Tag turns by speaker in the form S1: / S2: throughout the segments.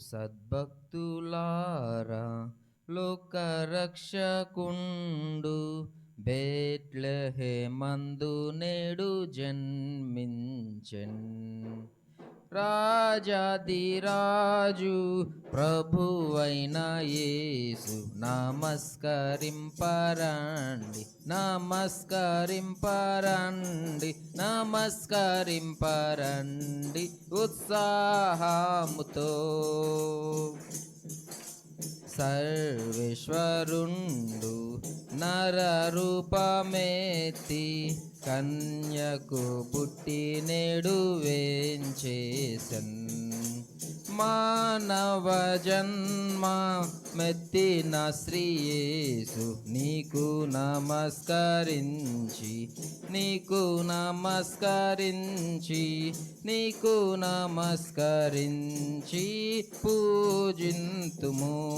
S1: సద్భక్తులారా లోక రక్షకుండు బేట్లహే మందు నేడు జన్మించన్. రాజాదిరాజు ప్రభువైన యేసు నమస్కరింపరండి నమస్కరింపరండి నమస్కరింపరండి ఉత్సాహముతో. సర్వేశ్వరుండు నరరూపమేతి కన్యకు పుట్టి నేడు వేంచేసన్ మానవ జన్మ మెత్తిన శ్రీయేసు నీకు నమస్కరించి నీకు నమస్కరించి నీకు నమస్కరించి పూజింతుము.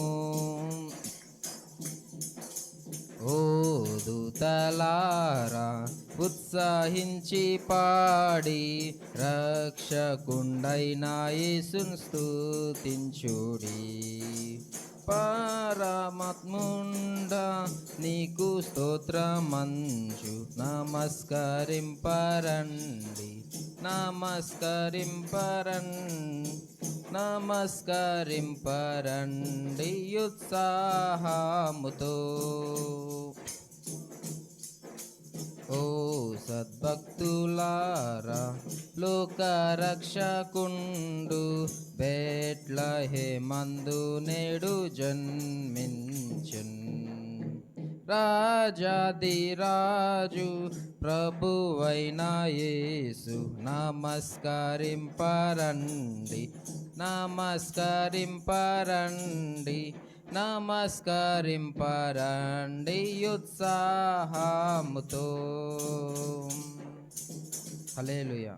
S1: ఓ దూతలారా ఉత్సాహించి పాడి రక్షకుండైనా యేసును స్తుతించుడి. పరమాత్ముండ నీకు స్తోత్రమంచు. నమస్కరింపరండి నమస్కరింపరండి నమస్కరింపరండి ఉత్సాహముతో. సద్భక్తులారా లోకరక్షకుండు బేట్లహే మందు నేడు జన్మించున్. రాజాదిరాజు ప్రభువైన యేసు నమస్కరింపరండి నమస్కరింపరండి. నమస్కరింపరండి ఉత్సాహముతో హలేలుయా